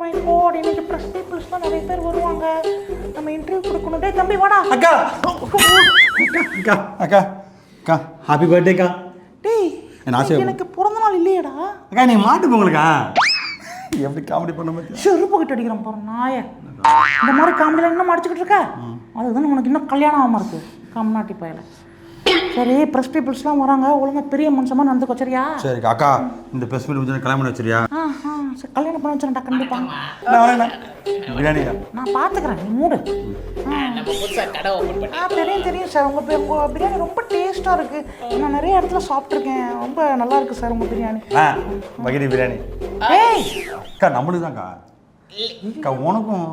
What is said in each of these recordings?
My God இன்னைக்கு press பீப்புள்ஸ்லாம் நிறைய பேர் வருவாங்க. நம்ம இன்டர்வியூ கொடுக்கணும். டேய் தம்பி வாடா. அக்கா. அக்கா. அக்கா. அக்கா ஹாப்பி டேய் என்ன ஆசை? இன்னைக்கு எனக்கு பிறந்த நாள் இல்லையேடா. அக்கா நீ மாட்டு பொங்கலுக்கா? எப்படி காமெடி பண்ண பத்தியா செருப்பு கிட்ட அடிக்கிறேன் பாரு நாய. இந்த மாதிரி காமெடியில் இன்னும் அடிச்சுக்கிட்டு இருக்க? அதுதான் உனக்கு இன்னும் கல்யாணம் ஆகாம இருக்கு. கம்நாட்டி பயல. சரி ப்ரெஸ் பீப்புள்ஸ்லாம் வராங்க. ஒழுங்கா பெரிய மனுஷமா நடந்துக்கோ சரியா? சரிக்கா அக்கா இந்த பெஸ்ட் மீட் முடிஞ்சு கல்யாணம் பண்ணி வச்சிரியா சரி கல்யாணம் பண்ண வச்சுருண்டா கண்டிப்பா. பிரியாணிக்கா நான் பார்த்துக்கிறேன் நீ மூடு. நம்ம புதுசா கடை ஓபன் பண்ணி ஆ தெரியும் தெரியும் சார். உங்கள் உங்கள் பிரியாணி ரொம்ப டேஸ்ட்டாக இருக்குது நான் நிறைய இடத்துல சாப்பிட்ருக்கேன் ரொம்ப நல்லா இருக்கு சார் உங்கள் பிரியாணி. ஆ பகிரி பிரியாணி. ஏய்! அக்கா நம்மளுக்கு தான்க்கா உனக்கும்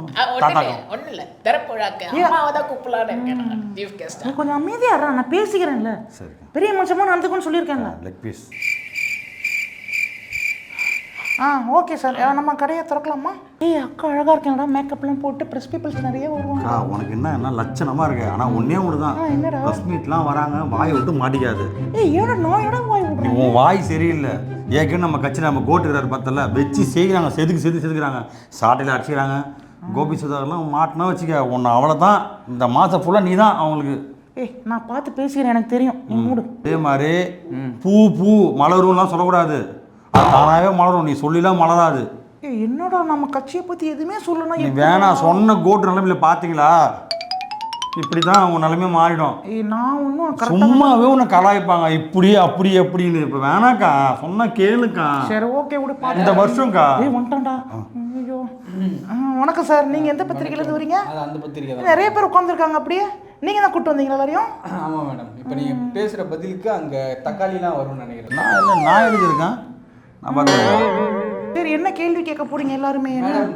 ஒண்ணு இல்ல திறப்புழாக்கு அம்மாவை தான் கூப்பிடலான்னு இருக்கேன் சீஃப் கெஸ்ட் நீ கொஞ்சம் அமைதியாக நான் பேசிக்கிறேன்ல. பெரிய மனுஷமா நடந்துக்குன்னு சொல்லியிருக்கேன்ல. லெக் பீஸ் ஆ ஓகே சார் நம்ம கடையை திறக்கலாமா? ஏய் அக்கா அழகாக இருக்கேன்டா. மேக்கப்லாம் போட்டு ப்ரெஸ் பீப்புள்ஸ் நிறைய வருவாங்க. உனக்கு என்ன என்ன லட்சணமா இருக்கு? ஆனா ஒன்னே ஒன்று தான் என்னடா? பஸ் மீட்லாம் வராங்க வாயை விட்டு மாட்டிக்காது. ஏய் ஏடா நான் ஏடா வாய் உன் வாய் சரியில்லை. ஏற்கனவே நம்ம கட்சியில் நம்ம கோட்டுக்கிறாரு பார்த்தல வச்சு செய்கிறாங்க செதுக்கு செதுக்கு செதுக்குறாங்க. சாட்டையில் அடிச்சுக்கிறாங்க. கோபி சுதாகர்லாம் மாட்டினா வச்சுக்க. உன்னை அவ்வளோதான் இந்த மாதம் ஃபுல்லாக நீ தான் அவங்களுக்கு. ஏய் நான் பார்த்து பேசிக்கிறேன் எனக்கு தெரியும். நீ மூடு. அதே மாதிரி பூ பூ மலரும்லாம் சொல்லக்கூடாது. தானாகவே மலரும். நீ சொல்லிலாம் மலராது. ஏய் என்னடா நம்ம கட்சியை பற்றி எதுவுமே சொல்லணும் நீ வேணாம் சொன்ன கோட்டு நிலைமையில பார்த்தீங்களா இப்படி தான் உன் நிலைமை மாறிடும். ஏய் நான் ஒன்றும் சும்மாவே உன்னை கலாய்ப்பாங்க. இப்படி அப்படி அப்படின்னு இப்போ வேணாக்கா. சொன்னா கேளுக்கா. சரி ஓகே விடு இந்த வருஷம்க்கா. ஏய் வந்துட்டான்டா. ஐயோ. ஆ, வணக்கம் சார். நீங்கள் எந்த பத்திரிக்கையிலேருந்து வரீங்க? அது அந்த பத்திரிக்கை நிறைய பேர் உட்காந்துருக்காங்க அப்படியே. நீங்கள் தான் கூப்பிட்டு வந்தீங்களா எல்லாரையும்? ஆமாம் மேடம். இப்போ நீங்கள் பேசுகிற பதிலுக்கு அங்கே தக்காளிலாம் வரும்னு நினைக்கிறேன். நான் நான் எதுக்கு இருக்கேன்? நான் சரி என்ன கேள்வி கேட்க போறீங்க எல்லாருமே?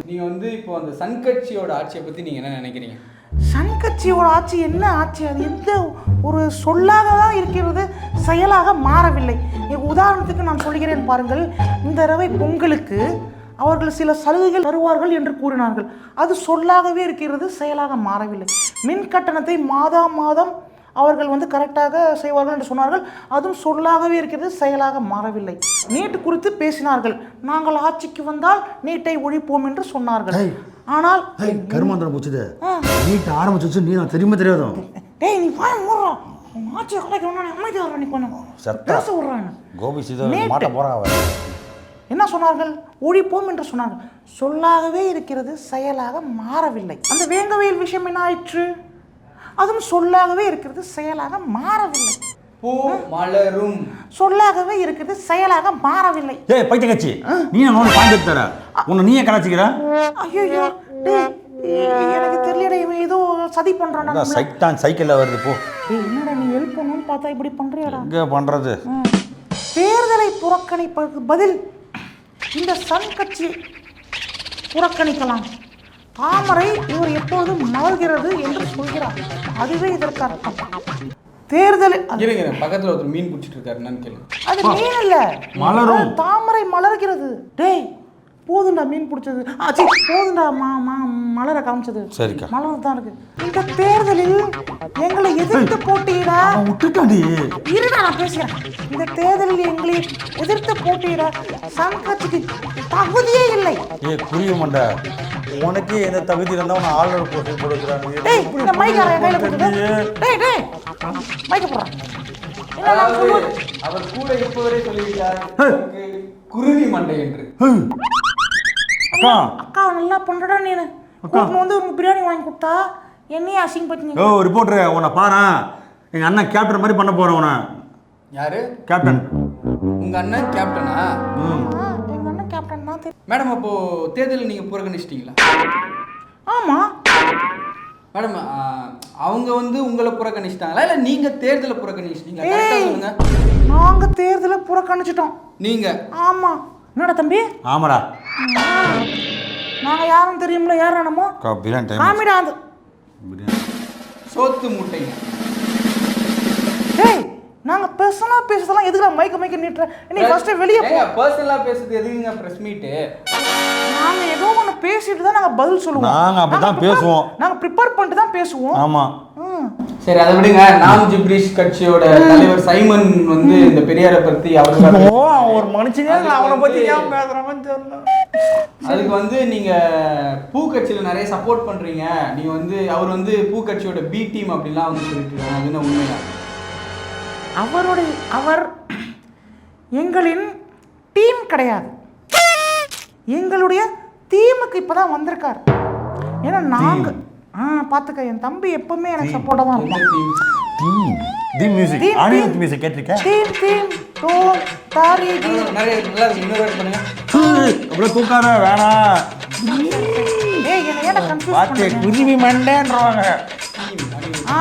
நீங்கள் வந்து இப்போ அந்த சன் கட்சியோட ஆட்சியை பற்றி நீங்கள் என்ன நினைக்கிறீங்க? சன் கட்சியோட ஆட்சி என்ன ஆட்சி? அது எந்த ஒரு சொல்லாக தான் இருக்கிறது? செயலாக மாறவில்லை. உதாரணத்துக்கு நான் சொல்கிறேன் பாருங்கள். இந்த தடவை பொங்கலுக்கு அவர்கள் சில சலுகைகள் தருவார்கள் என்று கூறினார்கள். அது சொல்லாகவே இருக்கிறது செயலாக மாறவில்லை. மின் கட்டணத்தை மாதா மாதம் அவர்கள் வந்து கரெக்டாக செய்வார்கள் என்று சொன்னார்கள். அதுவும் சொல்லாகவே இருக்கிறது செயலாக மாறவில்லை. நீட் குறித்து பேசினார்கள். நாங்கள் ஆட்சிக்கு வந்தால் நீட்டை ஒழிப்போம் என்று சொன்னார்கள். ஆனால் கருமாந்திரம் போச்சுது. நீட் ஆரம்பிச்சு நீ நான் தெரியுமா தெரியாதும் டேய் நீ வாய உன் ஆட்சியை கலைக்கணும்னா அமைதியாக வர்றா நீ கொஞ்சம். பேச விட்றான் கோபி. சீதா மாட்ட என்ன சொன்னார்கள்? ஒழிப்போம் என்று சொன்னார்கள். சொல்லாகவே இருக்கிறது செயலாக மாறவில்லை. அந்த வேங்கவேல் விஷயம் என்ன ஆயிற்று? அதுவும் சொல்லாகவே இருக்கிறது செயலாக மாறவில்லை. பூ மலரும். சொல்லாகவே இருக்கிறது செயலாக மாறவில்லை. ஏய் பைத்திய கட்சி நீ நான் பாயிண்ட் தர உன்னை நீயே கலாச்சிக்கிற? ஐயோ எனக்கு தெரியலடா இவன் ஏதோ சதி நம்மள. சைத்தான் சைக்கிளில் வருது போ. என்னடா நீ ஹெல்ப் பண்ணணும்னு பார்த்தா இப்படி பண்றியாடா? எங்கே பண்ணுறது ம். தேர்தலை புறக்கணிப்பதற்கு பதில் இந்த சன் கட்சி புறக்கணிக்கலாம். தாமரை இவர் எப்பொழுதும் மலர்கிறது என்று சொல்கிறார். அதுவே இதற்கு அர்த்தம். தேர்தல் இருங்க பக்கத்தில் ஒருத்தர் மீன் பிடிச்சிட்டு இருக்காரு என்னன்னு கேளுங்க. அது மீன் இல்ல. மலரும். தாமரை மலர்கிறது. டேய் போதுண்டா மீன் பிடிச்சது. ஆ சரி போதுண்டா மா மா மலரை காமிச்சது. சரிக்கா. மலர் தான் இருக்கு. இந்த தேர்தலில் எங்களை எதிர்த்து போட்டியிட. விட்டுட்டாடி இருடா நான் பேசுகிறேன். இந்த தேர்தலில் எங்களை எதிர்த்து போட்டியிட. சன் கட்சிக்கு தகுதியே இல்லை. ஏ புரிய மாட்டா உனக்கே எந்த தகுதி இருந்தால் உன்னை ஆளுநர் போட்டு போடுறாங்க டேய் இந்த மைக் அவன் கையில டேய் டேய். போடுறான் அவர் கூட இப்பவரை சொல்லிவிட்டார் அவருக்கு குருவி மண்டை என்று. அக்கா. அக்கா நல்லா பண்றடா நீனு? கூட்டின்னு வந்து உங்க பிரியாணி வாங்கி கொடுத்தா என்னையே அசிங்கப்படுத்தி ஓ ரிப்போர்ட்ரு உன்னை பாரு எங்கள் அண்ணன் கேப்டன் மாதிரி பண்ண போகிறேன் உன்னை. யாரு? கேப்டன் உங்க அண்ணன் கேப்டனா ம். எங்க அண்ணன் கேப்டன் தான் மேடம் அப்போ தேர்தல் நீங்க புறக்கணிச்சிட்டீங்களா? ஆமா. மேடம் அவங்க வந்து உங்களை புறக்கணிச்சிட்டாங்களா? இல்ல நீங்க தேர்தலை புறக்கணிச்சிட்டீங்களா? சொல்லுங்க. நாங்க தேர்தலை புறக்கணிச்சிட்டோம். நீங்க? ஆமா. என்னடா தம்பி? ஆமாடா. நாங்க யாரும் தெரியும்ல யார் அக்கா பிரியாணி டைம் காமிடா அது பிரியாணி. சோத்து மூட்டைங்க டேய் நாங்க பேசனா பேசுறதெல்லாம் எதுக்குடா மைக்க மைக்க நீட்டுற? நீ ஃபர்ஸ்ட் வெளியே போ. பர்சனலா பேசுறது எதுக்குங்க பிரஸ் மீட்டு நாங்க ஏதோ ஒண்ணு பேசிட்டு தான் நாங்க பதில் சொல்லுவோம். நாங்க அப்படிதான் prepare- பேசுவோம். நாங்க ப்ரிப்பேர் பண்ணிட்டு தான் பேசுவோம். ஆமாம் ம். சரி அதை விடுங்க. நாம் ஜிப்ரிஷ் கட்சியோட தலைவர் சைமன் வந்து இந்த பெரியாரை பத்தி அவர் ஒரு மனுஷனே இல்ல, அவனை பத்தி ஏன் பேசுறாங்கன்னு தெரியல. அதுக்கு வந்து நீங்க பூக்கட்சியில நிறைய சப்போர்ட் பண்றீங்க. நீங்க வந்து அவர் வந்து பூக்கட்சியோட பி டீம் அப்படிலாம் வந்து சொல்லிட்டு இருக்காங்க அது என்ன உண்மையா? அவருடைய அவர் எங்களின் டீம் கிடையாது. எங்களுடைய டீமுக்கு இப்பதான் வந்திருக்காரு. ஏன்னா நாங்க ஆ பார்த்துக்க என் தம்பி எப்பவுமே எனக்கு சப்போர்ட்டாக தான் எந்த இருப்பான் team team the music Anirudh. Music கேட்டிருக்கேன் டீம் டீம் டோ தாரி டி நிறைய நல்லா வாட்டி பண்ணுங்க. அப்படியே தூக்காத வேணாம் ஏய் என்ன ஏன் கன்ஃபியூஸ் பண்ணுங்க குருவி மண்டேன்றவாங்க. ஆ.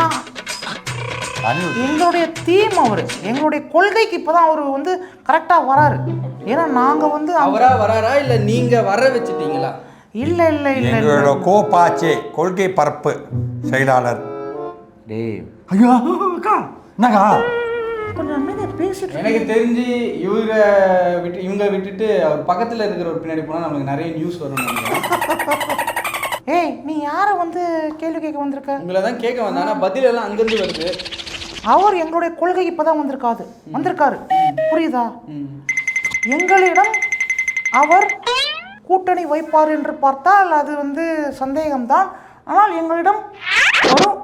எங்களுடைய தீம் அவர். எங்களுடைய கொள்கைக்கு இப்போதான் அவர் வந்து கரெக்டாக வராரு. ஏன்னா நாங்கள் வந்து அவரா வராரா இல்ல நீங்க வர வச்சுட்டீங்களா? இல்லை இல்லை இல்லை எங்களோட கோபாச்சே கொள்கை பரப்பு செயலாளர். டேய் ஐயா அக்கா என்னக்கா? கொஞ்சம் அமைதியாக பேசிட்டு எனக்கு தெரிஞ்சு இவரை விட்டு இவங்க விட்டுட்டு அவர் பக்கத்துல இருக்கிற ஒரு பின்னாடி போனா நம்மளுக்கு நிறைய நியூஸ் வரும். ஏய் நீ யாரை வந்து கேள்வி கேட்க வந்திருக்க? உங்களை தான் கேட்க வந்தேன். ஆனா பதில் எல்லாம் அங்கிருந்து வருது. அவர் எங்களுடைய கொள்கைக்கு இப்போதான் வந்திருக்காது. வந்திருக்காரு. புரியுதா? ம். எங்களிடம் அவர் கூட்டணி வைப்பார் என்று பார்த்தால் அது வந்து சந்தேகம்தான். ஆனால் எங்களிடம் வரும்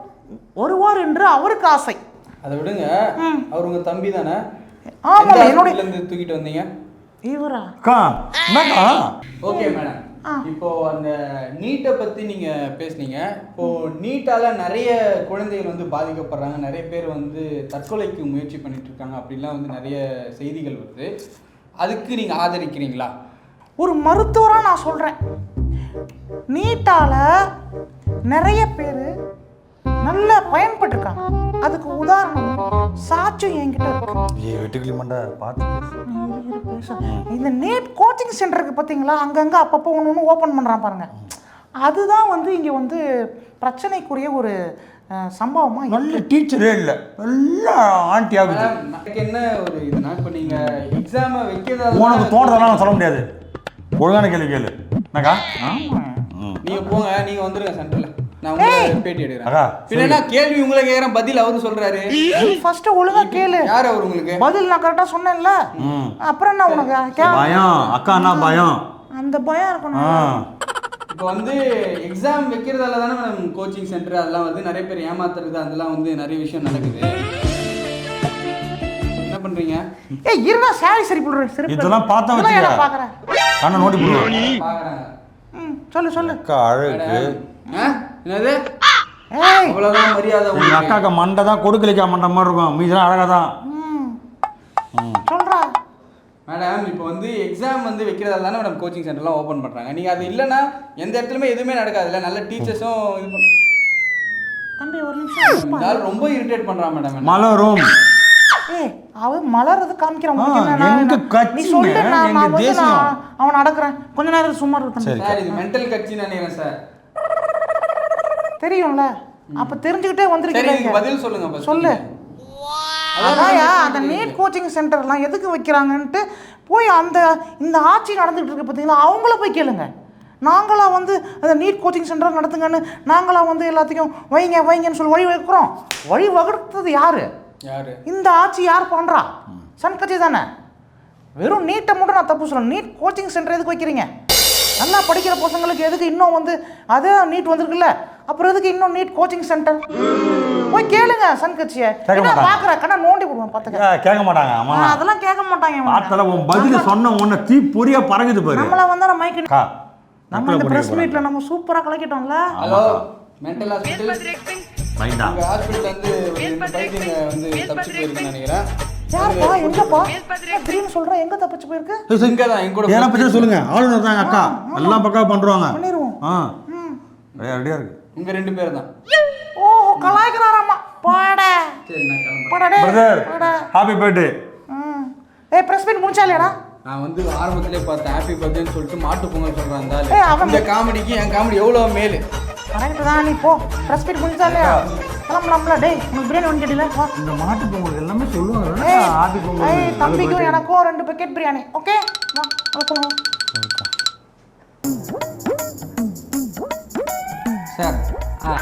வருவார் என்று அவருக்கு ஆசை. அதை விடுங்க. அவர் உங்க தம்பி தானே? hospital ல இருந்து தூக்கிட்டு வந்தீங்க? இவரா? அக்கா என்னக்கா ஓகே மேடம். இப்போ அந்த நீட்டை பத்தி நீங்க பேசுனீங்க. இப்போ நீட்டால நிறைய குழந்தைகள் வந்து பாதிக்கப்படுறாங்க. நிறைய பேர் வந்து தற்கொலைக்கு முயற்சி பண்ணிட்டு இருக்காங்க அப்படிலாம் வந்து நிறைய செய்திகள் வருது. அதுக்கு நீங்க ஆதரிக்கிறீங்களா? ஒரு மருத்துவராக நான் சொல்கிறேன் நீட்டால நிறைய பேர் நல்ல பயன்பட்டிருக்காங்க. அதுக்கு உதாரணம் சாட்சியம் என்கிட்ட இருக்கு. இந்த நீட் கோச்சிங் சென்டருக்கு பார்த்தீங்களா அங்கங்கே அப்பப்போ ஒன்று ஒன்று ஓப்பன் பண்ணுறான் பாருங்க. அதுதான் வந்து இங்கே வந்து பிரச்சனைக்குரிய ஒரு சம்பவமாக நல்ல டீச்சரே இல்லை. நல்ல ஆண்டி ஆகுது. எனக்கு என்ன ஒரு இதுனா இப்போ நீங்க எக்ஸாமை வைக்கிறதால உனக்கு தோன்றதெல்லாம் நான் சொல்ல முடியாது. ஒழுங்கான கேள்வி கேளு. என்னக்கா? ம். நீங்க போங்க நீங்க வந்துருங்க சென்டர்ல நான் பேட்டி எடுக்கிறேன். கேள்வி உங்களை கேக்குறேன் பதில் அவரு சொல்றாரு. ஃபர்ஸ்ட் ஒழுங்கா கேளு. யார் அவர் உங்களுக்கு? பதில் நான் கரெக்டாக சொன்னேன்ல. ம். அப்புறம் என்ன உனக்கு? கே- பயம். அக்கானா பயம்? அந்த பயம் இருக்கணும். இப்போ வந்து எக்ஸாம் வைக்கிறதால தானே மேடம் கோச்சிங் சென்டர் அதெல்லாம் வந்து நிறைய பேர் ஏமாத்துறது அதெல்லாம் வந்து நிறைய விஷயம் நடக்குது. என்ன பண்றீங்க? ஏய் இருடா சாரி சரி போடுறேன் சரி இதெல்லாம் பார்த்தா வச்சுக்க. கண்ணை ம் சொல்லு சொல்லு. அழகு? என்னது? ஏய். அவ்வளவுதான் மரியாதை உங்களுக்கு அக்காக்கு மண்டை தான் கொடுக்கலிக்கா மண்டை மாதிரி இருக்கும். மீதெல்லாம் அழகா தான். ம். சொல்றா. மேடம் இப்போ வந்து எக்ஸாம் வந்து வைக்கிறதால தானே மேடம் கோச்சிங் சென்டர்லாம் ஓப்பன் பண்றாங்க. நீங்க அது இல்லைன்னா எந்த இடத்துலயுமே எதுவுமே நடக்காதுல்ல நல்ல டீச்சர்ஸும் இது பண்ண தம்பி ஒரு நிமிஷம் ஆள் ரொம்ப இரிட்டேட் பண்றான் மேடம் மலரும். ஏய் அவன் மலர்றது காமிக்கிறான் நீ சொல்லு நான் வந்து. நான் அவனை அடக்குறேன் கொஞ்ச நேரம் சும்மா இரு தம்பி. சரி. இது மென்டல் கட்சின்னு நினைக்கிறேன் சார். தெரியும்ல? அப்ப தெரிஞ்சுக்கிட்டே வந்திருக்கீங்க. பதில் சொல்லுங்க. சொல்லு. அதான் அதான்யா அந்த நீட் கோச்சிங் சென்டர்லாம் எதுக்கு வைக்கிறாங்கன்ட்டு போய் அந்த இந்த ஆட்சி நடந்துகிட்டு இருக்கு பார்த்தீங்களா அவங்கள போய் கேளுங்க. நாங்களா வந்து அந்த நீட் கோச்சிங் சென்டர் நடத்துங்கன்னு நாங்களா வந்து எல்லாத்தையும் வைங்க வைங்கன்னு சொல்லி வழி வைக்கிறோம் வழி வகுத்தது யாரு? இந்த ஆட்சி யார் பண்றா? சன் கட்சி தானே. வெறும் நீட்டை மட்டும் நான் தப்பு சொல்றேன் நீட் கோச்சிங் சென்டர் எதுக்கு வைக்கிறீங்க? நல்லா படிக்கிற பசங்களுக்கு எதுக்கு இன்னும் வந்து அதே நீட் வந்திருக்குல்ல? அப்புறம் எதுக்கு இன்னும் நீட் கோச்சிங் சென்டர் போய் கேளுங்க சன் கட்சியை. பார்க்குற கண்ணா நோண்டி போடுவேன் பார்த்துக்க. ஏ, கேட்க மாட்டாங்க ஆமா. அதெல்லாம் கேட்க மாட்டாங்க. பார்த்தல உன் பதில சொன்ன உன்னை தீ பொறியா பறகுது பாரு. நம்மள வந்து நம்ம மைக்கு அக்கா நம்ம இந்த பிரஸ் மீட்ல நம்ம சூப்பரா கலக்கிட்டோம்ல? ஹலோ மென்டல் ஹாஸ்பிட்டல் மைண்டா உங்க ஹாஸ்பிட்டல் வந்து வந்து தப்பிச்சு போயிருக்குன்னு நினைக்கிறேன். யாருப்பா? எங்கப்பா? திடீர்னு சொல்றேன் எங்க தப்பிச்சு போயிருக்கு? இங்க தான் என் கூட ஏன்னா பத்தி சொல்லுங்க. ஆளுநர் தாங்க அக்கா. எல்லாம் பக்காவா பண்றாங்க. பண்ணிருவோம். ஆ. ம். ரெடியா ரெடியா இருக்கு. உங்க ரெண்டு பேர் தான். ஓ கலாய்க்கிறாராமா? பாட. சரி நான் கிளம்புறேன். பாடடே பிரதர் பாட. ஹாப்பி பர்த்டே ம். ஏய் பிரஸ் மீட் முடிச்சா இல்லையாடா நான் வந்து ஆரம்பத்திலே பார்த்தேன் ஹாப்பி பர்த்டேன்னு சொல்லிட்டு மாட்டு பொங்கல் அவன் இந்த காமெடிக்கு என் காமெடி எவ்வளவு மேலு. கரெக்ட் தான் நீ போ. பிரஸ் மீட் முடிச்சா இல்லையா கிளம்பலாம்ல டேய் உனக்கு பிரியாணி ஒன்று கேட்டில இந்த மாட்டு பொங்கல் எல்லாமே சொல்லுவாங்க. ஹாப்பி பொங்கல் தம்பிக்கும் எனக்கும் ரெண்டு பேக்கெட் பிரியாணி. ஓகே? வா போங்க சார் ஆ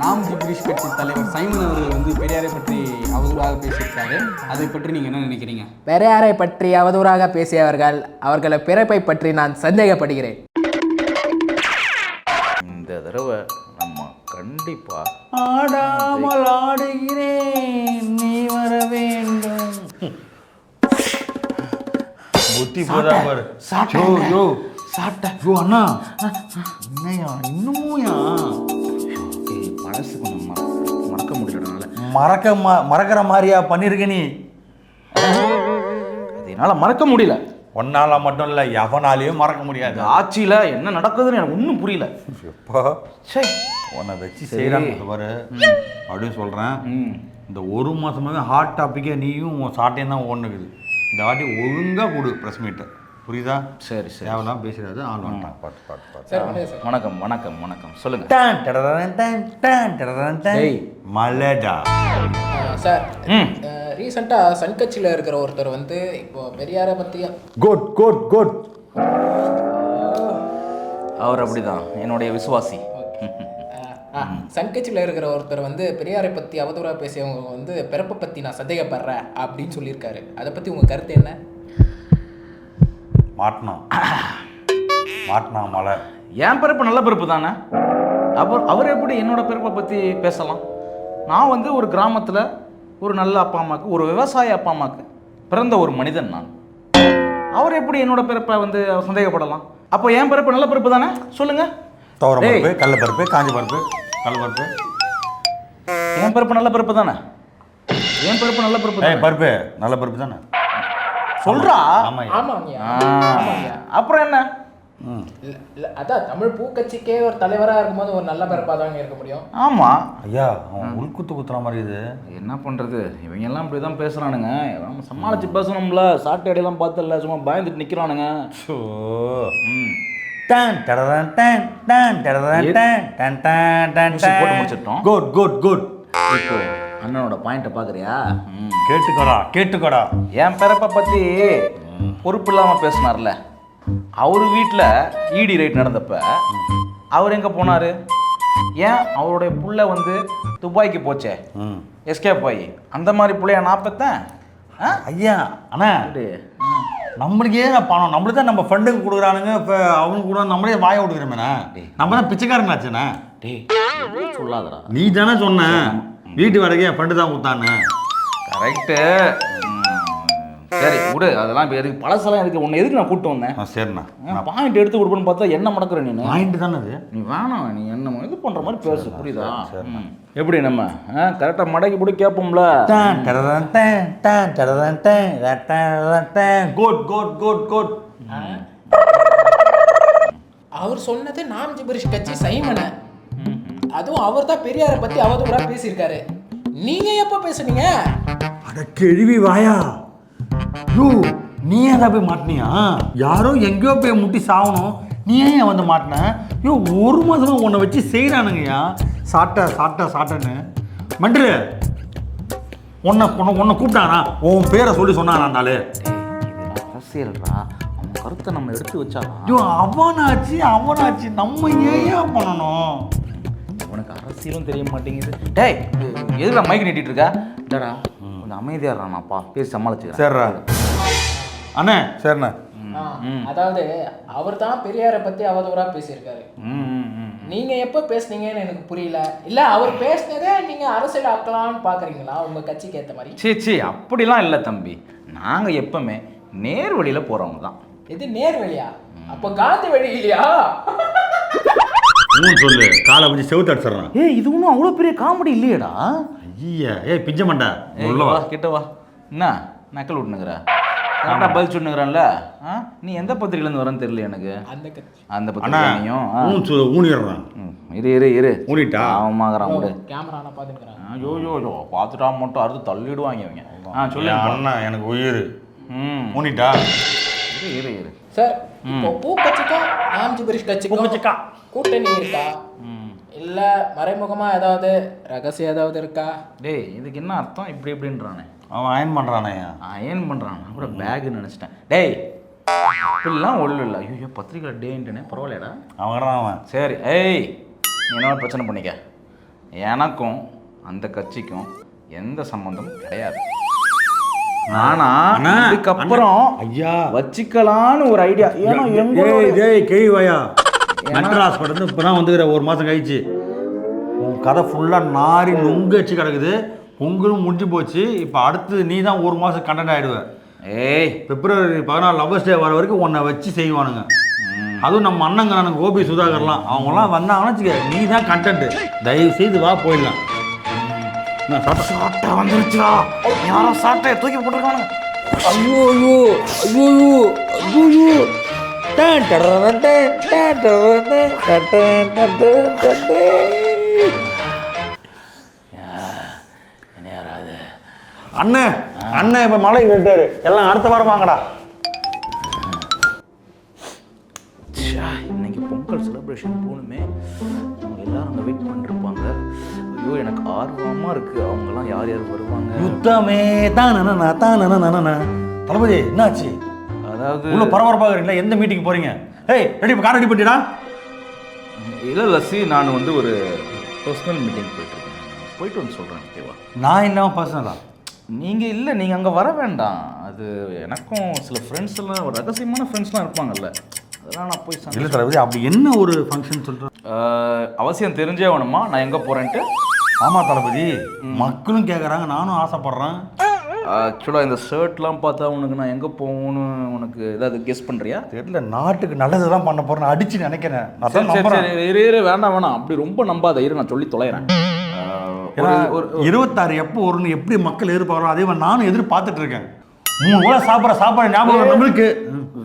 நாம் ஜிப்ரிஷ் கட்சி தலைவர் சைமன் அவர்கள் வந்து பெரியாரை பற்றி அவதூறாக பேசியிருக்காரு. அதை பற்றி நீங்கள் என்ன நினைக்கிறீங்க? பெரியாரை பற்றி அவதூறாக பேசியவர்கள் அவர்களை பிறப்பை பற்றி நான் சந்தேகப்படுகிறேன். இந்த தடவை நம்ம கண்டிப்பா ஆடாமல் ஆடுகிறேன். நீ வர வேண்டும். புத்தி போதா பாரு. யோ யோ. சாப்பிட்ட. யோ அண்ணா. என்னையா? இன்னமும்யா? ஏய், பழசு கொஞ்சம் மற- மறக்க முடியலனால மறக்க மறக்கிற மாதிரியா பண்ணிருக்க நீ? அது என்னால் மறக்க முடியல. ஒன்னால மட்டும் இல்ல எவனாலையும் மறக்க முடியாது. ஆட்சியில் என்ன நடக்குதுன்னு எனக்கு ஒன்றும் புரியல. எப்போ? சே உன்னை வச்சு செய்கிறாங்க பாரு. அப்படின்னு சொல்கிறேன் இந்த ஒரு மாதமாகவே ஹாட் டாப்பிக்கே நீயும் உன் சாட்டையும் தான் ஓடுனுக்குது இந்த வாட்டி ஒழுங்காக கொடு ப்ரெஸ் மீட்டை புரியுதா? சரி சரி. தேவைலாம் பேசுறாது ஆள் வந்துட்டான். பாட்டு பாட்டு பாட்டு. வணக்கம் வணக்கம் வணக்கம். சொல்லுங்க. டான் டடரன் டான் டான் டடரன் டான். டேய். மலடா. சார் ம். ரீசெண்டாக சன் கட்சியில் இருக்கிற ஒருத்தர் வந்து இப்போ பெரியாரை பற்றி குட் குட் குட். அவர் அப்படிதான். என்னுடைய விசுவாசி. சன் கட்சியில் இருக்கிற ஒருத்தர் வந்து பெரியாரை பற்றி அவதூறாக பேசியவங்க வந்து பிறப்பை பற்றி நான் சந்தேகப்படுறேன் அப்படின்னு சொல்லியிருக்காரு. அதை பற்றி உங்கள் கருத்து என்ன? மாட்டினான் மாட்டினான் மலை என் பிறப்பு நல்ல பிறப்பு தானே? அவர் அவர் எப்படி என்னோட பிறப்பை பற்றி பேசலாம்? நான் வந்து ஒரு கிராமத்தில் ஒரு நல்ல அப்பா அம்மாவுக்கு ஒரு விவசாய அப்பா அம்மாவுக்கு பிறந்த ஒரு மனிதன் நான். அவர் எப்படி என்னோட பிறப்பை வந்து சந்தேகப்படலாம்? அப்போ என் பிறப்பு நல்ல பிறப்பு தானே? சொல்லுங்க. துவரம். பருப்பு கடல பருப்பு காஞ்சி பருப்பு கடல பருப்பு. என் பிறப்பு நல்ல பிறப்பு தானே? என் பிறப்பு நல்ல பிறப்பு பருப்பு நல்ல பருப்பு தானே? சொல்றா? ஆமாம் ஆமாங்கய்யா ஆ, ஆமாங்கய்யா அப்புறம் என்ன? ம். இல்ல இல்ல அதான் தமிழ் பூக்கட்சிக்கே ஒரு தலைவராக இருக்கும்போது ஒரு நல்ல பிறப்பாக தாங்க இருக்க முடியும். ஆமா. ஐயா அவன் உள்குத்து குத்துற மாதிரி இது. என்ன பண்றது? இவங்க எல்லாம் இப்படி தான் பேசுறானுங்க. நம்ம சமாளிச்சு பேசணும்ல. சாட்டை அடையெல்லாம் பார்த்தல சும்மா பயந்துட்டு நிக்கிறானுங்க. ஸோ ம். டான் டடரன் டான் டான் டடரன் டான் டான் டான் டான். குட் குட் குட் இப்போ அண்ணனோட பாயிண்ட்டை பார்க்குறியா கேட்டுக்கோடா கேட்டுக்கோடா. என் பிறப்பை பற்றி பொறுப்பு இல்லாமல் பேசினார்ல. அவர் வீட்டில் இடி ரைட் நடந்தப்ப அவர் எங்கே போனார்? ஏன் அவருடைய புள்ள வந்து துபாய்க்கு போச்சே? எஸ்கேப் ஆகி அந்த மாதிரி புள்ளைய நான் பெத்தேன். ஆ? ஐயா அண்ணா. நம்மளுக்கு பணம்? நம்மளுக்கு தான் நம்ம ஃப்ரெண்டுக்கு கொடுக்குறானுங்க இப்போ அவனுக்கு கூட நம்மளே வாய விடுக்கிறோமேண்ணா நம்ம தான் பிச்சைக்காரங்களாச்சுண்ணே. டேய் சொல்லாதடா. நீ தானே சொன்ன வீட்டு வாடகை என் ஃப்ரெண்டு தான் கொடுத்தான்னு கரெக்டு சரி விடு. அதெல்லாம் இப்போ எதுக்கு பழசெல்லாம் எதுக்கு? உன்னை எதுக்கு நான் கூப்பிட்டு வந்தேன்? ஆ சரிண்ணா. பாயிண்ட் எடுத்து கொடுப்பேன்னு பார்த்தா என்ன மடக்குற நீ பாயிண்ட் தானே அது? நீ வேணாம் நீ என்ன இது பண்ற மாதிரி பேசு புரியுதா. எப்படி நம்ம? கரெக்டாக மடக்கி பிடி கேட்போம்ல டான் டடரன் டான் டான் டடரன் டான் டடரன் டான். குட் குட் குட் குட் அவர் சொன்னது நாம் ஜிபரிஷ் கட்சி சைமனை. அதுவும் அவர் தான் பெரியாரை பற்றி அவதூறாக பேசியிருக்காரு. நீங்கள் எப்போ பேசுனீங்க? அட கேள்வி வாயா. யோ நீ ஏன் போய் மாட்டினியா? யாரோ எங்கேயோ போய் முட்டி சாவணும். நீ ஏன் வந்து மாட்டின? யோ ஒரு மாதமா உன்னை வச்சு செய்கிறானுங்கய்யா சாட்டை சாட்டை சாட்டைன்னு மன்று உன்னை உன்னை உன்னை கூப்பிட்டானா? உன் பேரை சொல்லி சொன்னானாண்டாலே இதெல்லாம் அரசியல்ரா அவன் கருத்தை நம்ம எடுத்து வச்சாதான். ஐயோ அவனாச்சு அவனாச்சு நம்ம ஏன் பண்ணணும்? அரசியலும் தெரிய மாட்டேங்குது. டேய் எதுக்குடா மைக் நீட்டிட்டு இருக்க? டேடா கொஞ்சம் அமைதியா இருறானாப்பா பேசி சமாளிச்சுக்கிறேன். சரிடா அண்ணே. சரிண்ணே. அதாவது அவர் தான் பெரியாரை பற்றி அவதூறாக பேசியிருக்காரு. நீங்கள் எப்போ பேசுனீங்கன்னு எனக்கு புரியல. இல்லை அவர் பேசினதே நீங்கள் அரசியல் ஆக்கலாம்னு பார்க்குறீங்களா உங்கள் கட்சிக்கு ஏற்ற மாதிரி. சீ சீ அப்படிலாம் இல்லை தம்பி. நாங்கள் எப்பவுமே நேர் வழியில் போகிறவங்க தான். இது நேர் வழியா அப்போ காந்தி வழி இல்லையா ஊன் சொல்லு காலை வச்சு செவுத்து அடிச்சிடுறான். ஏய் இது ஒன்றும் அவ்வளோ பெரிய காமெடி இல்லையேடா. ஐயா ஏய் பிஞ்ச மாட்டா ஏய், உள்ள வா கிட்ட வா. என்ன? நக்கல் விட்டுனுக்குற. கரெக்டாக பதில் சொன்னுக்குறேன்ல ஆ? நீ எந்த பத்திரிகையிலேருந்து வரேன்னு தெரியல எனக்கு. அந்த அந்த அண்ணா பத்திரிகையும். ஊன் சொல்லு ஊனிடுறான். ம், இரு இரு இரு. ஊனிட்டா? ஆமாங்கிறான் விடு. கேமரா பார்த்துக்கிறேன் ஐயோ யோ யோ பார்த்துட்டா மட்டும் அறுத்து தள்ளிடுவாங்க இவங்க. ஆ சொல்லு என் அண்ணன் எனக்கு உயிர். ம். ஊனிட்டா? இரு இரு இரு. சார் இப்போ பூ கட்சிக்கும் நாம் ஜிபரிஷ் கட்சிக்கும் கூட்டணி இருக்கா? ம். இல்ல மறைமுகமா ஏதாவது ரகசியம் ஏதாவது இருக்கா? டேய் இதுக்கு என்ன அர்த்தம்? இப்படி இப்படின்றானே. அவன் அயன் பண்ணுறானே அயன் பண்ணுறான் கூட பேக்குன்னு நினச்சிட்டேன். டேய் இப்படிலாம் ஒல்லு இல்லை. ஐயோ பத்திரிக்கை டேன்ட்டுனே பரவாயில்லையடா. அவன் அவன். சரி ஏய் நீ என்ன பிரச்சனை பண்ணிக்க. எனக்கும் அந்த கட்சிக்கும் எந்த சம்மந்தமும் கிடையாது. ஆனா அண்ணா, இதுக்கப்புறம் ஐயா. வச்சுக்கலான்னு ஒரு ஐடியா ஏன்னா ஏய் எங்களோட டேய் கேள்வி வாயா. மென்டல் ஹாஸ்பிட்டல் இப்போ தான் வந்துக்கிற ஒரு மாதம் கழிச்சு. உன் கதை ஃபுல்லாக நாரி நொங்கு வச்சு கிடக்குது. பொங்கலும் முடிஞ்சு போச்சு. இப்போ அடுத்து நீ தான் ஒரு மாதம் கண்டென்ட் ஆகிடுவ ஏய். பிப்ரவரி பதினாலு லவ்வர்ஸ் டே வர வரைக்கும் உன்னை வச்சு செய்வானுங்க. அதுவும் நம்ம அண்ணங்க கோபி சுதாகர்லாம். அவங்களாம் வந்தாங்கன்னு வச்சுக்க நீ தான் கண்டென்ட் தயவு செய்து வா போயிடலாம். சாப்பிட்ட வந்துருச்சுடா. யாரோ சாட்டையை தூக்கி போட்டுருக்கானுங்க ஐயோ ஐயோ ஐயோ ஐயோ யாராவது அண்ணன் அண்ணன் இப்ப மலை விட்டாரு எல்லாம் அடுத்த வாரம் வாங்கடா. இன்னைக்கு பொங்கல் செலிப்ரேஷன் போகணுமே. அவங்க எல்லாரும் அங்கே வெயிட் பண்ணிருப்பாங்க ஐயோ எனக்கு ஆர்வமாக இருக்குது அவங்கெல்லாம் யார் யார் வருவாங்க? யுத்தமே தான் நனனா தான் நனனா தளபதி என்னாச்சு? அதாவது உள்ள பரபரப்பாக இருக்கீங்களா எந்த மீட்டிங் போறீங்க? ஏய் ரெடி கார் ரெடி பண்ணிடா இல்லை லஸ்ஸி நான் வந்து ஒரு பர்சனல் மீட்டிங் போயிட்டுருக்கேன். போயிட்டு வந்து சொல்கிறேன் ஓகேவா? நான் என்ன பர்சனலா நீங்கள் இல்லை நீங்கள் அங்கே வர வேண்டாம். அது எனக்கும் சில ஃப்ரெண்ட்ஸ் எல்லாம் ஒரு ரகசியமான ஃப்ரெண்ட்ஸ்லாம் இருப்பாங்கல்ல. அதெல்லாம் நான் போய் இல்ல தளபதி அப்படி என்ன ஒரு ஃபங்க்ஷன் சொல்றேன் ஆஹ், அவசியம் தெரிஞ்சே வேணுமா நான் எங்கே போகிறேன்ட்டு ஆமா தளபதி. மக்களும் கேட்குறாங்க நானும் ஆசைப்படுறேன். ஆக்சுவலாக இந்த ஷர்ட்லாம் பார்த்தா உனக்கு நான் எங்கே போகணும்னு உனக்கு ஏதாவது கெஸ் பண்ணுறியா தெரியல நாட்டுக்கு நல்லதுதான் பண்ண போறேன் அடிச்சு நினைக்கிறேன். இரு வேண்டாம் வேணாம். அப்படி ரொம்ப நம்பாத. இரு நான் சொல்லி தொலைகிறேன் இருபத்தாறு எப்போ வரும்னு எப்படி மக்கள் எதிர்பார்க்கறோம் அதே மாதிரி நானும் எதிர்பார்த்துட்டு இருக்கேன். மூணு கூட சாப்பிட்ற சாப்பாடு ஞாபகம் நம்மளுக்கு.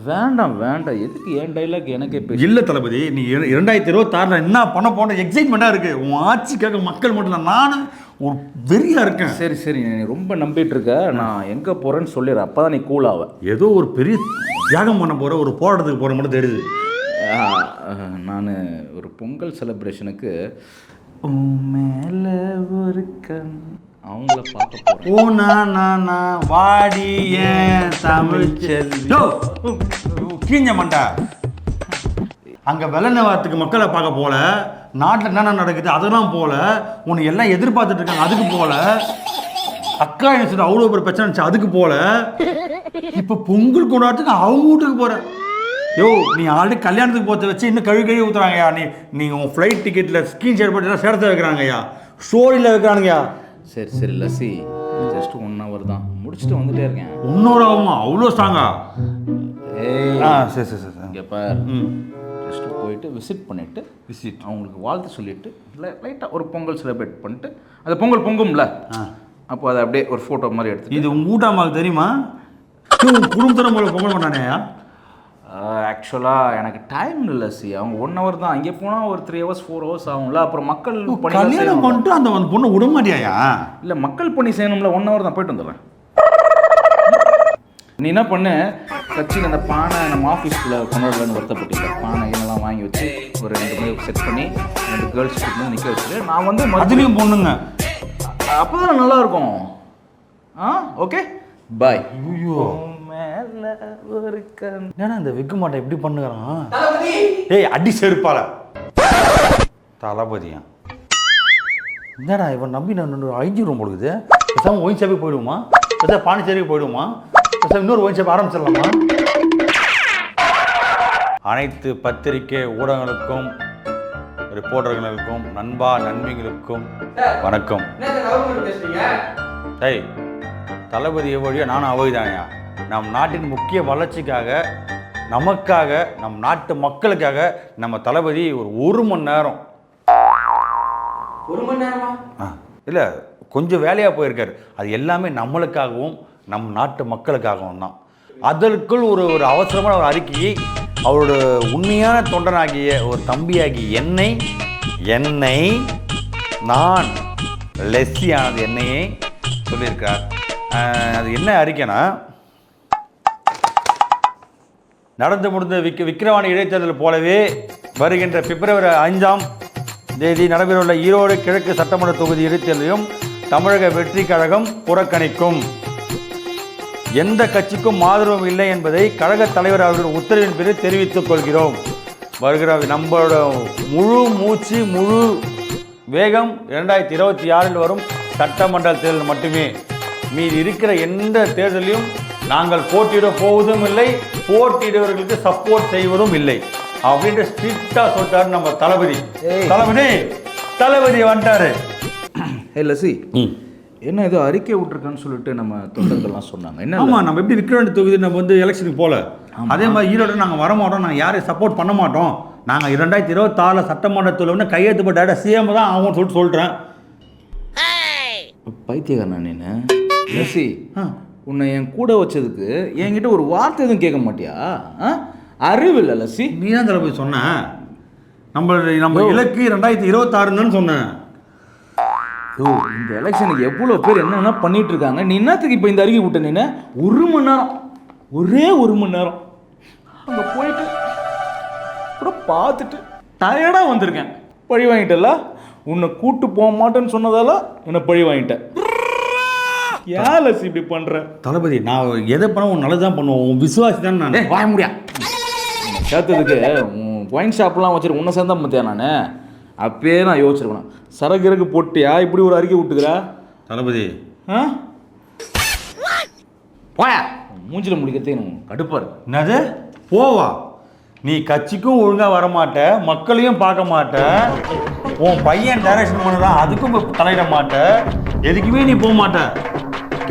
வேண்டாம் வேண்டாம். எதுக்கு ஏன் டைலாக் எனக்கே பேச. இல்ல தளபதி நீ இர- இரண்டாயிரத்தி இருபத்தாறுல என்ன பண்ண போன எக்ஸைட்மெண்டா இருக்கு? உன் ஆட்சிக்காக மக்கள் மட்டும் இல்லை நானும் ஒரு வெறியா இருக்கேன். சரி சரி. நீ ரொம்ப நம்பிட்டு இருக்க. நான் எங்கே போகிறேன்னு சொல்லிடுறேன். அப்போ தான் நீ கூல் ஆவ. ஏதோ ஒரு பெரிய தியாகம் பண்ண போற ஒரு போராட்டத்துக்கு போற மட்டும் தெரியுது. நான் ஒரு பொங்கல் செலிப்ரேஷனுக்கு மேலே ஒரு கண் அவங்கள பார்க்க போகிறேன் ஓ நான் நான் வாடி ஏன் தமிழ் செல்வி. கீஞ்ச மண்டா. அங்க வெள்ளநவாரத்துக்கு மக்களை பார்க்க போல நாட்டில் என்னென்ன நடக்குது அதெல்லாம் போல உன்னை எல்லாம் எதிர்பார்த்துட்டு இருக்காங்க அதுக்கு போல. அக்கா என்ன சொல்ற அவ்வளோ பெரிய பிரச்சனை இருந்துச்சு அதுக்கு போல. இப்போ பொங்கல் கொண்டாடுறதுக்கு அவங்க வீட்டுக்கு போகிறேன் யோ நீ ஆல்ரெடி கல்யாணத்துக்கு போத்த வச்சு இன்னும் கழுவி கழுவி ஊற்றுறாங்கய்யா நீ நீங்கள் உன் ஃப்ளைட் டிக்கெட்டில் ஸ்க்ரீன் ஷேர் பண்ணி சேர்த்து வைக்கிறாங்கய்யா ஸ்டோரியில் வைக்கிறானுங்கய்யா சரி சரி லஸ்ஸி ஜஸ்ட் ஒன் ஹவர் தான். முடிச்சுட்டு வந்துட்டே இருக்கேன். இன்னொரு ஆகுமா அவ்வளோ ஸ்ட்ராங்கா ஏய் ஆ சரி சரி சரி இங்கே பார். ஜஸ்ட் போயிட்டு விசிட் பண்ணிவிட்டு விசிட் அவங்களுக்கு வாழ்த்து சொல்லிட்டு லைட்டாக ஒரு பொங்கல் செலிப்ரேட் பண்ணிட்டு அது பொங்கல் பொங்கும்ல அப்போ அதை அப்படியே ஒரு ஃபோட்டோ மாதிரி எடுத்துட்டு. இது உங்க ஊட்டாமாவுக்கு தெரியுமா? குடும்பத்தில் போல பொங்கல் பண்ணானேயா ஆக்சுவலாக எனக்கு டைம் இல்லை சி அவங்க ஒன் ஹவர் தான். அங்கே போனால் ஒரு த்ரீ ஹவர்ஸ் ஃபோர் ஹவர்ஸ் ஆகும்ல. அப்புறம் மக்கள் கல்யாணம் பண்ணிட்டு அந்த பொண்ணு விட மாட்டியாயா? இல்லை மக்கள் பணி செய்யணும்ல ஒன் ஹவர் தான். போயிட்டு வந்துடுறேன். நீ என்ன பண்ணு? கட்சியில் அந்த பானை நம்ம ஆஃபீஸில் கொண்டாடலன்னு வருத்தப்பட்டீங்க பானை இதெல்லாம் வாங்கி வச்சு ஒரு ரெண்டு மணி செட் பண்ணி ரெண்டு கேர்ள்ஸ் கிட்ட நிற்க வச்சுட்டு நான் வந்து அதுலேயும் பொண்ணுங்க. அப்போ தான் நல்லா இருக்கும். ஆ ஓகே பாய் ஐயோ. மேல ஒரு கண். ஏன்னா இந்த விக்கு மாட்டை எப்படி பண்ணுகிறான்? ஏய் அடி செருப்பால. தளபதியா? என்னடா இவன் நம்பி நான் ஐஜி ரூம் கொடுக்குது பேசாம ஒயின் ஷாப்புக்கு போயிடுவோமா? பேசாம பாண்டிச்சேரிக்கு போயிடுவோமா? பேசாம இன்னொரு ஒயின் ஷாப் ஆரம்பிச்சிடலாமா? அனைத்து பத்திரிகை ஊடகங்களுக்கும் ரிப்போர்ட்டர்களுக்கும் நண்பா நண்பிகளுக்கும் வணக்கம். டேய் தளபதி எவ்வளியோ நானும் அவைதானையா நம் நாட்டின் முக்கிய வளர்ச்சிக்காக நமக்காக நம் நாட்டு மக்களுக்காக நம்ம தளபதி ஒரு ஒரு மணி நேரம். ஒரு மணி நேரமா? இல்லை கொஞ்சம் வேலையாக போயிருக்காரு. அது எல்லாமே நம்மளுக்காகவும் நம் நாட்டு மக்களுக்காகவும் தான். அதற்குள் ஒரு ஒரு அவசரமான ஒரு அறிக்கையை அவரோட உண்மையான தொண்டனாகிய ஒரு தம்பியாகிய என்னை என்னை நான் லெஸ்ஸியானது என்னையே சொல்லியிருக்கார் அது என்ன அறிக்கைனா நடந்து முடிந்த விக் விக்கிரவாணி இடைத்தேர்தல் போலவே வருகின்ற பிப்ரவரி ஐந்தாம் தேதி நடைபெறவுள்ள ஈரோடு கிழக்கு சட்டமன்ற தொகுதி இடைத்தேர்தலையும் தமிழக வெற்றி கழகம் புறக்கணிக்கும். எந்த கட்சிக்கும் ஆதரவும் இல்லை என்பதை கழக தலைவர் அவர்கள் உத்தரவின் பேரில் தெரிவித்துக் கொள்கிறோம். வருகிற நம்மளோட முழு மூச்சு முழு வேகம் இரண்டாயிரத்தி இருபத்தி ஆறில் வரும் சட்டமன்ற தேர்தல் மட்டுமே. மீது இருக்கிற எந்த தேர்தலையும் நாங்கள் போட்டியிட போவதும் இல்லை போட்டியிடுவர்களுக்கு சப்போர்ட் செய்வதும் இல்லை. அப்படின்ட்டு ஸ்ட்ரிக்டா சொல்லிட்டாரு நம்ம தளபதி. தளபதி தளபதி வந்துட்டாரு. லசி. ம். என்ன ஏதோ அறிக்கை விட்டுருக்கான்னு சொல்லிட்டு நம்ம தொண்டர்கள்லாம் சொன்னாங்க. என்ன ஆமா நம்ம எப்படி விக்ரவாண்டி தொகுதி நம்ம வந்து எலெக்ஷனுக்கு போல. அதே மாதிரி ஈரோடு நாங்க வர மாட்டோம் நாங்க யாரையும் சப்போர்ட் பண்ண மாட்டோம். நாங்க இரண்டாயிரத்தி இருபத்தாறுல சட்டமன்றத்தில் வந்து கையெழுத்து போட்ட சிஎம் தான் ஆகும் சொல்லிட்டு சொல்றேன். பைத்தியக்காரனா நீனு? லசி உன்னை என் கூட வச்சதுக்கு என்கிட்ட ஒரு வார்த்தை எதுவும் கேட்க மாட்டியா? அறிவு இல்லை லசி நீ தான் தளபதி சொன்ன? நம்ம நம்ம இலக்கு ரெண்டாயிரத்தி இருபத்தாறுன்னு சொன்னேன் ஓ இந்த எலெக்ஷனுக்கு எவ்வளோ பேர் என்னென்ன பண்ணிட்டு இருக்காங்க? நீ என்னத்துக்கு இப்போ இந்த அறிக்கை விட்ட நீனு? ஒரு மணி நேரம். ஒரே ஒரு மணி நேரம். அங்கே போயிட்டு கூட பார்த்துட்டு டயர்டாக வந்திருக்கேன். பழி வாங்கிட்டல உன்னை கூட்டு போக மாட்டேன்னு சொன்னதால என்னை பழி வாங்கிட்டேன். லசி இப்படி பண்ற? தளபதி நான் எதை பண்ண உன் நல்லது தான் பண்ணுவோம் உன் விசுவாசி தான் நான் வாய முடியா. சேர்த்ததுக்கு ஒயின் ஷாப்லாம் வச்சிருக்க உன்னை சேர்ந்தா பார்த்தியா நான்? அப்பயே நான் யோசிச்சிருக்கணும். சரக்கு இறக்கு போட்டியா? இப்படி ஒரு அறிக்கை விட்டுக்கிறா? தளபதி. ஆ? போயா. மூஞ்சில முடிக்கிறதே எனக்கு கடுப்பா இருக்கு. என்னது? போவா. நீ கட்சிக்கும் ஒழுங்கா வர மாட்ட மக்களையும் பார்க்க மாட்ட உன் பையன் டைரக்ஷன் பண்ணதான் அதுக்கும் தலையிட மாட்ட எதுக்குமே நீ போக மாட்ட.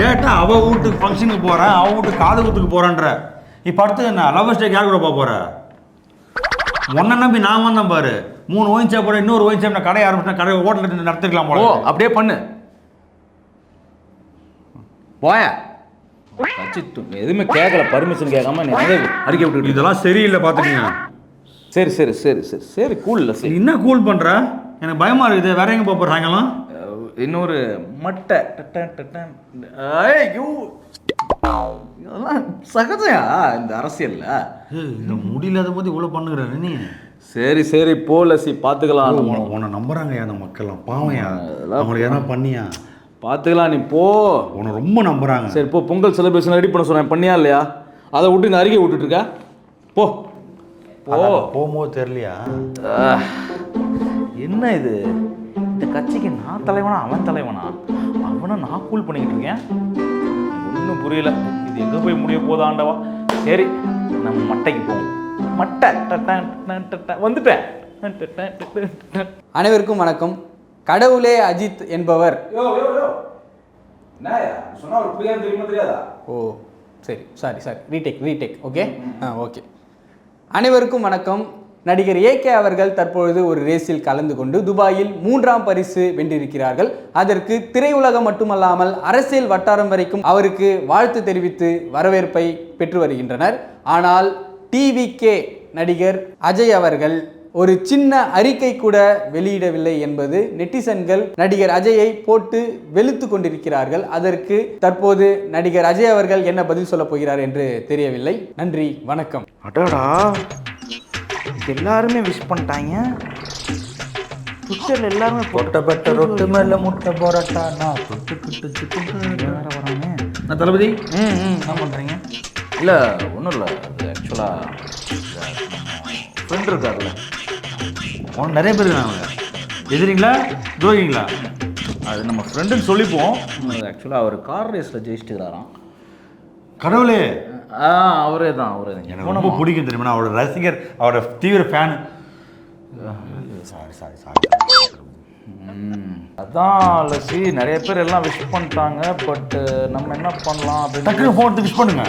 கேட்டா அவ வீட்டுக்கு ஃபங்க்ஷனுக்கு போறேன் அவ வீட்டுக்கு காது குத்துக்கு போறேன்ற. இப்போ அடுத்து என்ன லவ் ஸ்டேக் யார் கூட போக போற? உன்னை நம்பி நான் வந்தேன் பாரு. மூணு ஒயின் சாப்பிட இன்னொரு ஒயின் சாப்பிட கடை ஆரம்பிச்சா கடை ஹோட்டல் நடத்திக்கலாம் போல அப்படியே பண்ணு. போயா. எதுவுமே கேட்கல பர்மிஷன் கேட்காம நீ வந்து அறிக்கை விட்டுக்கிட்டு இதெல்லாம் சரியில்லை பார்த்துக்கங்க சரி சரி சரி சரி சரி கூல் இல்லை நீ சரி என்ன கூல் பண்ற? எனக்கு பயமா இருக்குது வேற எங்க போக அஹ், இன்னொரு மட்டை டட்டன், டட்டன். ஏய், யூ. இதெல்லாம் சகஜயா இந்த அரசியல்ல? இந்த முடியலாத போது இவ்வளவு பண்ணுகிற நீ. சரி சரி போல சி பார்த்துக்கலாம் உன்னை- உன்னை நம்புறாங்க அந்த மக்கள்லாம்? பாவம்யா அதெல்லாம் அவங்களுக்கு எதனா பண்ணியா? பார்த்துக்கலாம் நீ போ. உன்னை ரொம்ப நம்புறாங்க. சரி போ பொங்கல் செலிப்ரேஷன் ரெடி பண்ண சொன்னேன். பண்ணியா இல்லையா? அதை விட்டு இந்த அறிக்கை விட்டுட்டு இருக்க. போ. போ. போகும்போது தெரியலையா? என்ன இது? கட்சிக்கு நான் தலைவனா அவன் தலைவனா? அவனை நான் கூல் பண்ணிக்கிட்டு இருக்கேன். ஒன்றும் புரியல. இது எங்கே போய் முடிய போதா ஆண்டவா? சரி நம்ம மட்டைக்கு போவோம். மட்டை. வந்துட்டேன். அனைவருக்கும் வணக்கம். கடவுளே அஜித் என்பவர். ஓ சரி sorry sorry retake retake okay ah okay அனைவருக்கும் வணக்கம். நடிகர் ஏகே அவர்கள் தற்பொழுது ஒரு ரேஸில் கலந்து கொண்டு துபாயில் மூன்றாம் பரிசு வென்றிருக்கிறார்கள். அதற்கு திரையுலகம் மட்டுமல்லாமல் அரசியல் வட்டாரம் வரைக்கும் அவருக்கு வாழ்த்து தெரிவித்து வரவேற்பை பெற்று வருகின்றனர். ஆனால் டிவிகே நடிகர் அஜய் அவர்கள் ஒரு சின்ன அறிக்கை கூட வெளியிடவில்லை என்பது நெட்டிசன்கள் நடிகர் அஜயை போட்டு வெளுத்து கொண்டிருக்கிறார்கள். அதற்கு தற்போது நடிகர் அஜய் அவர்கள் என்ன பதில் சொல்லப் போகிறார் என்று தெரியவில்லை. நன்றி வணக்கம். அடடா! எல்லாருமே விஷ் பண்ணிட்டாங்க. ட்விட்டர்ல எல்லாருமே பொட்ட பெட்ட ரொட்டு மேல முட்டை போராட்டா? நான் தொட்டுக்கிட்டு வேற வரானே நான் தளபதி? ம் ம். என்ன பண்றீங்க? இல்லை ஒன்றும் இல்லை. அது ஆக்சுவலாக ஃப்ரெண்ட் இருக்கார்ல உனக்கு நிறைய பேர் இருக்காங்க. எதிரிங்களா? துரோகிங்களா? அது நம்ம ஃப்ரெண்டுன்னு சொல்லிப்போம். ஆக்சுவலாக அவர் கார் ரேஸில் ஜெயிச்சிட்டுக்கிறாராம். கடவுளே. ஆ அவரே தான் அவரே தான் எனக்கு ரொம்ப பிடிக்கும் தெரியுமா? அவரோட ரசிகர் அவரோட தீவிர ஃபேன் சாரி சாரி சாரி அதான் லசி நிறைய பேர் எல்லாம் விஷ் பண்ணிட்டாங்க பட் நம்ம என்ன பண்ணலாம் அப்படின்னு டக்குனு ஃபோன் விஷ் பண்ணுங்க.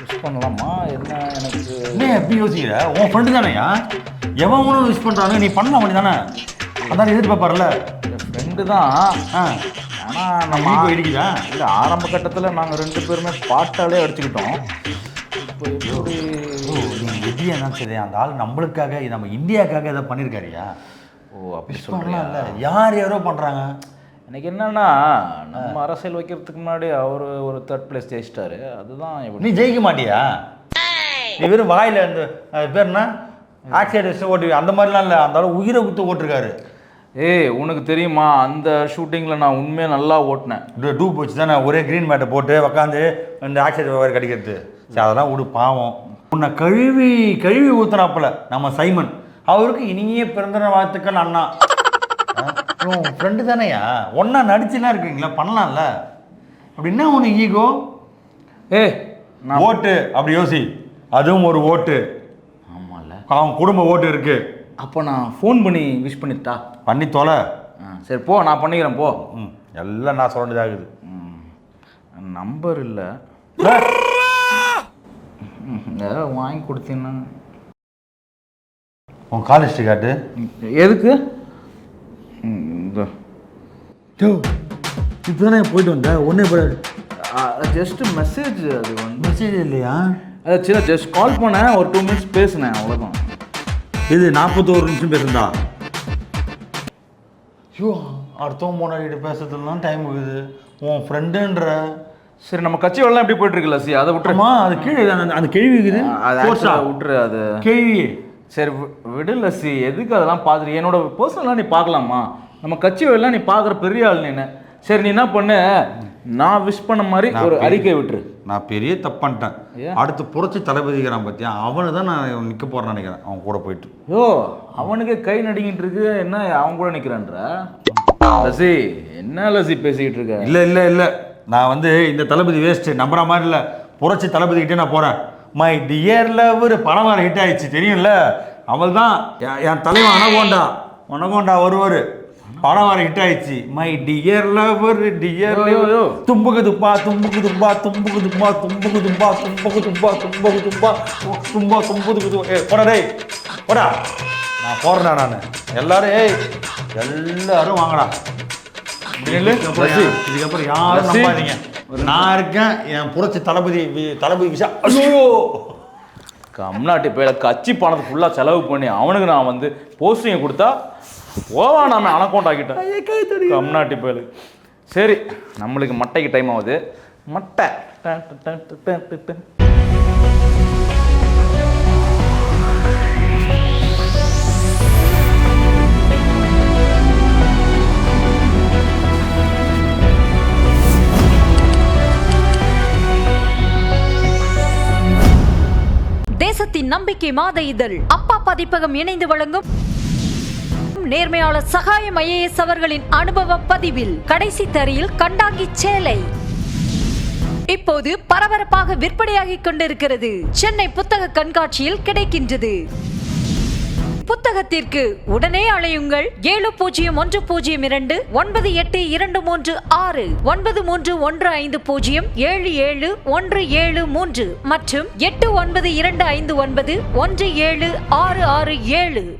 விஷ் பண்ணலாமா? என்ன எனக்கு என்ன எப்படி யோசிக்கிற? உன் ஃப்ரெண்டு தானேயா? எவன் ஒன்றும் விஷ் பண்ணுறானு நீ பண்ணலாம் பண்ணி தானே அதான் எதிர்பார்ப்பார்ல ஃப்ரெண்டு தான். ஆ. நம்ம இடிக்குதா இல்லை ஆரம்ப கட்டத்தில் நாங்கள் ரெண்டு பேருமே பாட்டாலே அடிச்சுக்கிட்டோம். இப்போ எப்படி? எதிரியா இருந்தாலும் சரி அந்த ஆள் நம்மளுக்காக நம்ம இந்தியாக்காக எதை பண்ணியிருக்காருயா ஓ அப்படி பண்ணலாம் இல்லை யார் யாரோ பண்ணுறாங்க எனக்கு என்னன்னா நம்ம அரசியல் வைக்கிறதுக்கு முன்னாடி அவர் ஒரு தேர்ட் பிளேஸ் ஜெயிச்சிட்டாரு. அதுதான் எப்படி நீ ஜெயிக்க மாட்டியா? நீ வெறும் வாயில் அந்த அது பேர் என்ன? ஆக்சிடென்ட் வச்சு ஓட்டு அந்த மாதிரிலாம் இல்லை. அந்த ஆள் உயிரை குத்து ஓட்டிருக்காரு. ஏய் உனக்கு தெரியுமா அந்த ஷூட்டிங்கில் நான் உண்மையாக நல்லா ஓட்டினேன். டூ- டூப் வச்சு தானே ஒரே க்ரீன் மேட்டை போட்டு உக்காந்து இந்த ஆக்சிடென்ட் வேறு கடிக்கிறது சரி அதெல்லாம் விடு பாவம். உன்னை கழுவி கழுவி ஊத்துறாப்புல நம்ம சைமன். அவருக்கு இனிய பிறந்தநாள் வாழ்த்துக்கள் அண்ணா? உன் ஃப்ரெண்டு தானேயா? ஒன்றா நடிச்சுலாம் இருக்கீங்களா? பண்ணலாம்ல. அப்படின்னா உனக்கு ஈகோ ஏ நான் ஓட்டு அப்படி யோசி. அதுவும் ஒரு ஓட்டு. ஆமாம்ல அவன் குடும்ப ஓட்டு இருக்கு. அப்போ நான் ஃபோன் பண்ணி விஷ் பண்ணிட்டா? பண்ணி தொலை. ஆ சரி போ நான் பண்ணிக்கிறேன் போ. ம் எல்லாம் நான் சொல்ல வேண்டியதாகுது. நம்பர் இல்லை. ஏதாவது வாங்கி கொடுத்தீங்கன்னா உன் காலேஜ் காட்டு எதுக்கு? ம், இதோ. இப்போ தானே போயிட்டு வந்த? ஒன்றே ஜஸ்ட் மெசேஜ் அது வந்து. மெசேஜ் இல்லையா? அது சின்ன ஜஸ்ட் கால் பண்ணேன் ஒரு டூ மினிட்ஸ் பேசினேன் அவ்வளோதான் இது நாற்பத்தோரு நிமிஷம் பேசுந்தா ஐயோ அடுத்தவன் போனாடிட்டு பேசுறதுலாம் டைம் இருக்குது. உன் ஃப்ரெண்டுன்ற சரி நம்ம கட்சி வெள்ளம் எப்படி போயிட்டு இருக்கு லசி அதை விட்டுருமா அது கீழே அந்த அந்த கேள்வி இருக்குது. விட்டுரு அது. கேள்வி. சரி வி- விடு லசி எதுக்கு அதெல்லாம் பார்த்துட்டு என்னோட பர்சனலாக நீ பார்க்கலாமா நம்ம கட்சி வெள்ளம் நீ பார்க்குற பெரிய ஆள் நீ சரி நீ என்ன பண்ணு? நான் விஷ் பண்ண மாதிரி ஒரு அறிக்கை விட்டுரு. நான் பெரிய தப்பு பண்ணிட்டேன்? அடுத்து புரட்சி தளபதிக்கிறான் பார்த்தியா அவனை தான் நான் நிற்க போறேன்னு நினைக்கிறேன். அவன் கூட போயிட்டு. யோ அவனுக்கு கை நடிக்கிட்டு இருக்கு. என்ன அவன் கூட நிற்கிறான்ற லசி என்ன லசி பேசிக்கிட்டு இருக்க? இல்லை இல்லை இல்லை. நான் வந்து இந்த தளபதி வேஸ்ட்டு நம்புற மாதிரி இல்லை. புரட்சி தளபதிக்கிட்டே நான் போகிறேன் மை டியரில் ஒரு படம் வர ஹிட் ஆயிடுச்சு. தெரியும்ல? அவள் தான் என் தலைவன் அனகோண்டா அனகோண்டா வருவார். படம் வர ஹிட் ஆயிடுச்சு. My dear lover dear. தும்புக்கு துப்பா தும்புக்கு துப்பா தும்புக்கு துப்பா தும்புக்கு துப்பா தும்புக்கு துப்பா தும்புக்கு துப்பா தும்பா தும்புக்கு துப்பா ஏ போடா டேய் போடா. நான் போறேன்டா நான். எல்லாரும் ஏய் எல்லாரும் வாங்கடா. இதுக்கப்புறம் யாரும் ரசி. நம்பாதீங்க. நான் இருக்கேன் என் புரட்சி தளபதி தளபதி விஷா ஐயோ. கம்நாட்டி பேர கட்சி பணத்தை ஃபுல்லாக செலவு பண்ணி அவனுக்கு நான் வந்து போஸ்டிங் கொடுத்தா ஓவா நாம அனக்கௌண்ட் ஆக்கிட்டேன் கம்நாட்டி பேரு சரி நம்மளுக்கு மட்டைக்கு டைம் ஆகுது. மட்டை. தேசத்தின் நம்பிக்கை மாத இதழ். அப்பா பதிப்பகம் இணைந்து வழங்கும் நேர்மையாளர் சகாயம் ஐஏஎஸ் அவர்களின் அனுபவ பதிவில் கடைசி தரையில் கண்டாங்கி சேலை. இப்போது பரபரப்பாக விற்பனையாகிக் கொண்டிருக்கிறது. சென்னை புத்தக கண்காட்சியில் கிடைக்கின்றது. புத்தகத்திற்கு உடனே அழையுங்கள் ஏழு பூஜ்ஜியம் ஒன்று பூஜ்ஜியம் இரண்டு ஒன்பது எட்டு இரண்டு மூன்று ஆறு ஒன்பது மூன்று ஒன்று ஐந்து பூஜ்ஜியம் ஏழு ஏழு ஒன்று ஏழு மூன்று மற்றும் எட்டு ஒன்பது இரண்டு ஐந்து ஒன்பது ஒன்று ஏழு ஆறு ஆறு ஏழு.